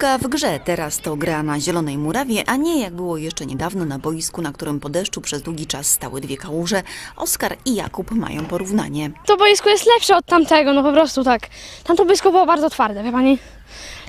Piłka w grze, teraz to gra na zielonej murawie, a nie jak było jeszcze niedawno na boisku, na którym po deszczu przez długi czas stały dwie kałuże. Oskar i Jakub mają porównanie. To boisko jest lepsze od tamtego, no po prostu tak. Tamto boisko było bardzo twarde, wie pani.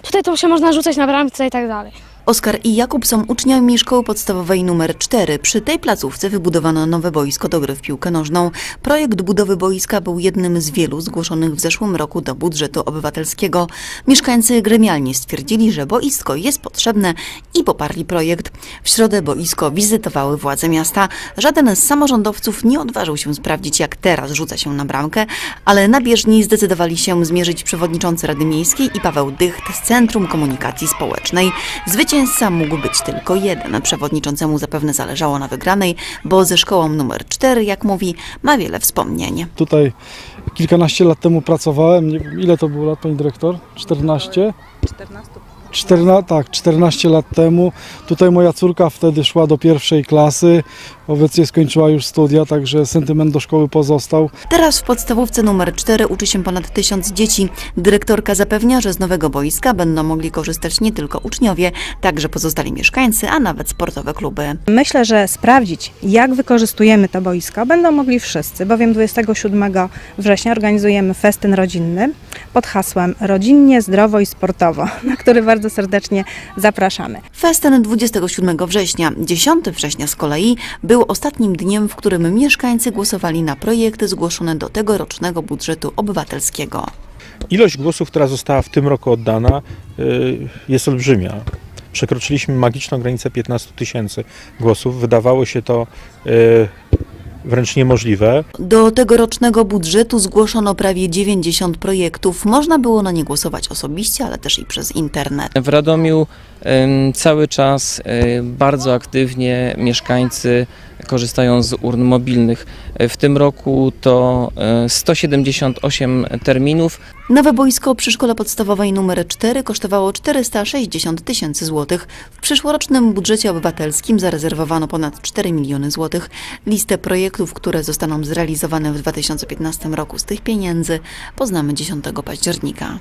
Tutaj to się można rzucać na bramce i tak dalej. Oskar i Jakub są uczniami szkoły podstawowej nr 4. Przy tej placówce wybudowano nowe boisko do gry w piłkę nożną. Projekt budowy boiska był jednym z wielu zgłoszonych w zeszłym roku do budżetu obywatelskiego. Mieszkańcy gremialnie stwierdzili, że boisko jest potrzebne i poparli projekt. W środę boisko wizytowały władze miasta. Żaden z samorządowców nie odważył się sprawdzić, jak teraz rzuca się na bramkę, ale na bieżni zdecydowali się zmierzyć przewodniczący Rady Miejskiej i Paweł Dycht z Centrum Komunikacji Społecznej. Zwycięzca mógł być tylko jeden. Przewodniczącemu zapewne zależało na wygranej, bo ze szkołą numer 4, jak mówi, ma wiele wspomnień. Tutaj kilkanaście lat temu pracowałem. Nie wiem, ile to było lat, pani dyrektor? 14? 14. tak, 14 lat temu. Tutaj moja córka wtedy szła do pierwszej klasy. Obecnie skończyła już studia, także sentyment do szkoły pozostał. Teraz w podstawówce numer 4 uczy się ponad tysiąc dzieci. Dyrektorka zapewnia, że z nowego boiska będą mogli korzystać nie tylko uczniowie, także pozostali mieszkańcy, a nawet sportowe kluby. Myślę, że sprawdzić, jak wykorzystujemy to boisko, będą mogli wszyscy, bowiem 27 września organizujemy festyn rodzinny pod hasłem Rodzinnie, zdrowo i sportowo, na który bardzo serdecznie zapraszamy. Festyn 27 września. 10 września z kolei był ostatnim dniem, w którym mieszkańcy głosowali na projekty zgłoszone do tegorocznego budżetu obywatelskiego. Ilość głosów, która została w tym roku oddana, y, jest olbrzymia. Przekroczyliśmy magiczną granicę 15 tysięcy głosów. Wydawało się to y, wręcz niemożliwe. Do tegorocznego budżetu zgłoszono prawie 90 projektów. Można było na nie głosować osobiście, ale też i przez internet. W Radomiu cały czas e, bardzo aktywnie mieszkańcy korzystają z urn mobilnych. E, W tym roku to e, 178 terminów. Nowe boisko przy szkole podstawowej nr 4 kosztowało 460 tysięcy złotych. W przyszłorocznym budżecie obywatelskim zarezerwowano ponad 4 miliony złotych. Listę projektów, które zostaną zrealizowane w 2015 roku z tych pieniędzy poznamy 10 października.